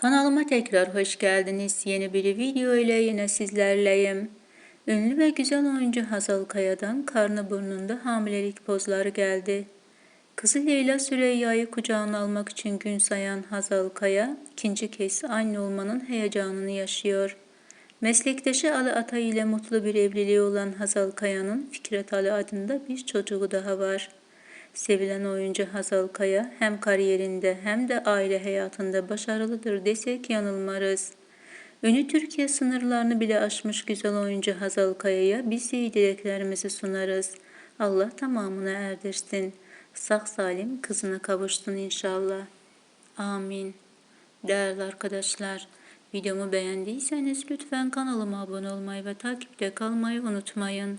Kanalıma tekrar hoş geldiniz. Yeni bir video ile yine sizlerleyim. Ünlü ve güzel oyuncu Hazal Kaya'dan karnı burnunda hamilelik pozları geldi. Kızı Leyla Süreyya'yı kucağına almak için gün sayan Hazal Kaya, ikinci kez anne olmanın heyecanını yaşıyor. Meslektaşı Ali Atay ile mutlu bir evliliği olan Hazal Kaya'nın Fikret Ali adında bir çocuğu daha var. Sevilen oyuncu Hazal Kaya hem kariyerinde hem de aile hayatında başarılıdır desek yanılmarız. Ünlü Türkiye sınırlarını bile aşmış güzel oyuncu Hazal Kaya'ya biz iyi dileklerimizi sunarız. Allah tamamını erdirsin. Sağ salim kızına kavuşsun inşallah. Amin. Değerli arkadaşlar, videomu beğendiyseniz lütfen kanalıma abone olmayı ve takipte kalmayı unutmayın.